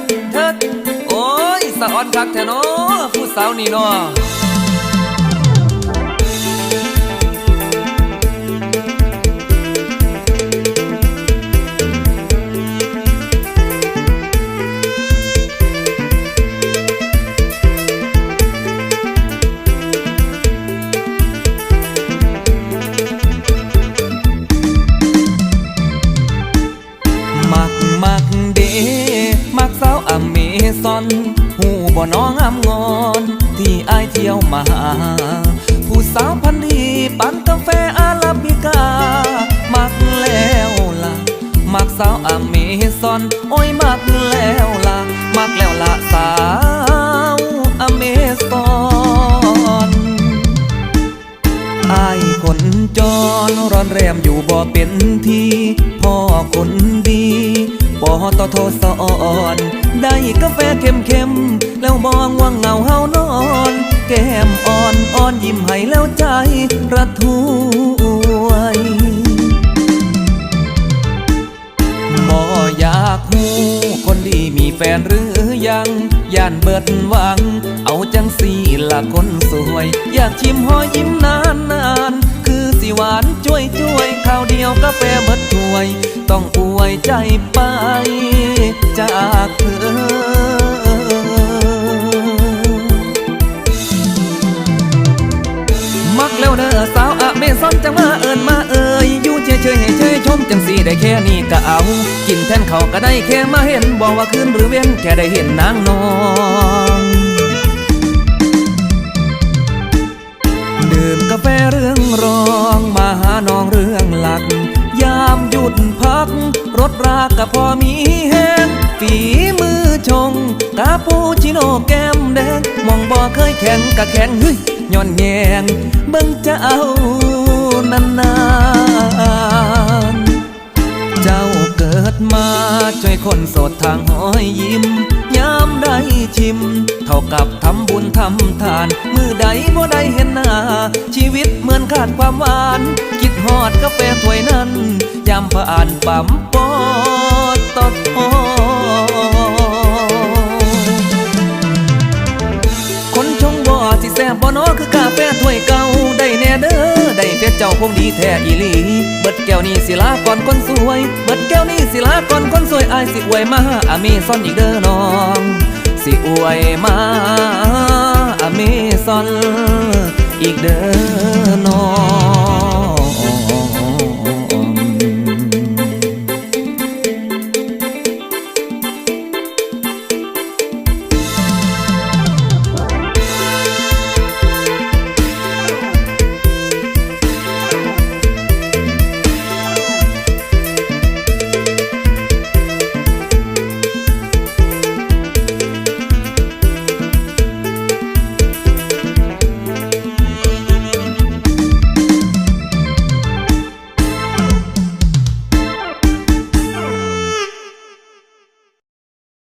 ดโอ้ยสะออนคักแท้เนาะผู้สาวนี่เนาะมักมักเด ซอนหูบ่น้องอำงอน ที่อายเที่ยวมาหา ผู้สาวพันดีปันกาแฟอาราบิกา มักแล้วล่ะ มักสาวอเมซอน โอ้ยมักแล้วล่ะ มักแล้วล่ะสาวอเมซอนอายคนจรร้อนแรมอยู่บ่เป็นทีพ่อคนดี บ่ต่อโทสอน ได้กาแฟเข้มเข้มๆแล้วมองว่าเหงาเฮานอน แก้มอ่อนอ่อนยิ้มให้แล้วใจระทวยบ่อยากหูคนดีมีแฟนหรือยัง ย่านเบิดหวัง เอาจังสีละคนสวย อยากชิมหอยยิ้มนานนานๆคือสิหวานช่วยช่วย ข้าวเดียวกาแฟเบิดถ้วย ต้องอวยใจไปจากเธอมักแล้วเด้อสาวอะเมซอนจังมาเอิญมาเอ่ยอยู่เฉยเฉยให้เชยชมจังสีได้แค่นี้ก็เอา กินแทนเขาก็ได้แค่มาเห็นบอกว่าคืนหรือเว้นแค่ได้เห็นนางนองดื่มกาแฟเรื่องรองาน้องเรื่องหลัก ยามหยุดพัก รถรากก็พอมีแห้งฝีมือชงกาปูชิโนแก้มแดง มองบ่เคยแข่งกะแข่งเฮ้ยย่อนแยงเบิ่งเจ้านาน ดมาช่วยคนโสดทางห้อยยิ้มยามได้ชิม เท่ากับทำบุญทำทาน มือใดบ่ได้เห็นหน้า ชีวิตเหมือนขาดความหวาน คิดฮอดกาแฟถ้วยนั้น ยามผ่านปั๊มปอดตอด สิแซ่บบ่น้อคือกาแฟถ้วยเก่าได้แน่เด้อได้เฟซเจ้าคงดีแท้อีหลีเบิดแก้วนี้สิลาก่อนคนสวย เบิดแก้วนี้สิลาก่อนคนสวยอายสิอวยมาอเมซอนอีกเด้อน้อง สิอวยมาอเมซอนอีกเด้อ